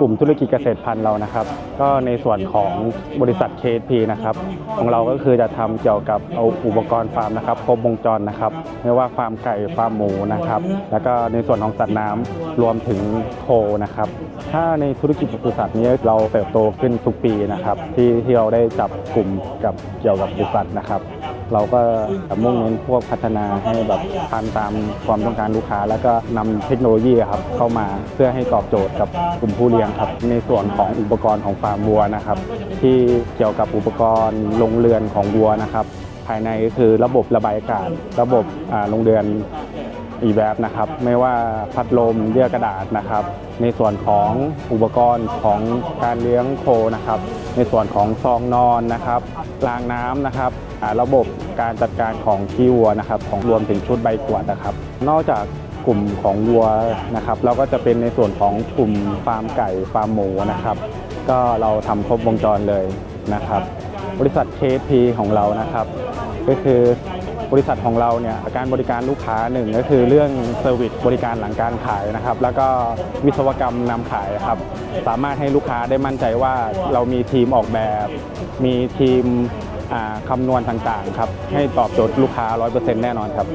กลุ่มธุรกิจเกษตรพันธุ์เรานะครับ ก็ในส่วนของบริษัท KSP นะครับของเราก็คือจะทำเกี่ยวกับเอาอุปกรณ์ฟาร์มนะครับครบวงจรนะครับไม่ว่าฟาร์มไก่ฟาร์มหมูนะครับแล้วก็ในส่วนของสัตว์น้ำรวมถึงโคนะครับถ้าในธุรกิจปศุสัตว์นี้เราเติบโตขึ้นทุกปีนะครับที่ที่เราได้จับกลุ่มกับเกี่ยวกับบริษัทนะครับ เราก็มุ่งเน้นพวกพัฒนาให้แบบทันตามความต้องการลูกค้า แล้วก็นำเทคโนโลยีครับเข้ามาเพื่อให้ตอบโจทย์กับกลุ่มผู้เลี้ยงครับในส่วนของอุปกรณ์ของฟาร์มวัวนะครับที่เกี่ยวกับอุปกรณ์ลงเรือนของวัวนะครับภายในก็คือระบบระบายอากาศ ระบบอ่าโรงเรือน อีแบบนะครับ ไม่ว่าพัดลมเยื่อกระดาษนะครับ ในส่วนของอุปกรณ์ของการเลี้ยงโคนะครับ ในส่วนของซองนอนนะครับรางน้ำนะครับระบบการจัดการของขี้วัวนะครับของรวมถึงชุดใบกวดนะครับ นอกจากกลุ่มของวัวนะครับเราก็จะเป็นในส่วนของกลุ่มฟาร์มไก่ฟาร์มหมูนะครับ ก็เราทำครบวงจรเลยนะครับ บริษัท KP ของเรานะครับ ก็คือ บริษัทของเราเนี่ยการบริการลูกค้าหนึ่งก็คือเรื่องเซอร์วิสบริการหลังการขายนะครับ แล้วก็วิศวกรรมนำขายครับ สามารถให้ลูกค้าได้มั่นใจว่าเรามีทีมออกแบบ มีทีมอ่าคำนวณต่างๆครับให้ตอบโจทย์ลูกค้า 100%แน่นอนครับ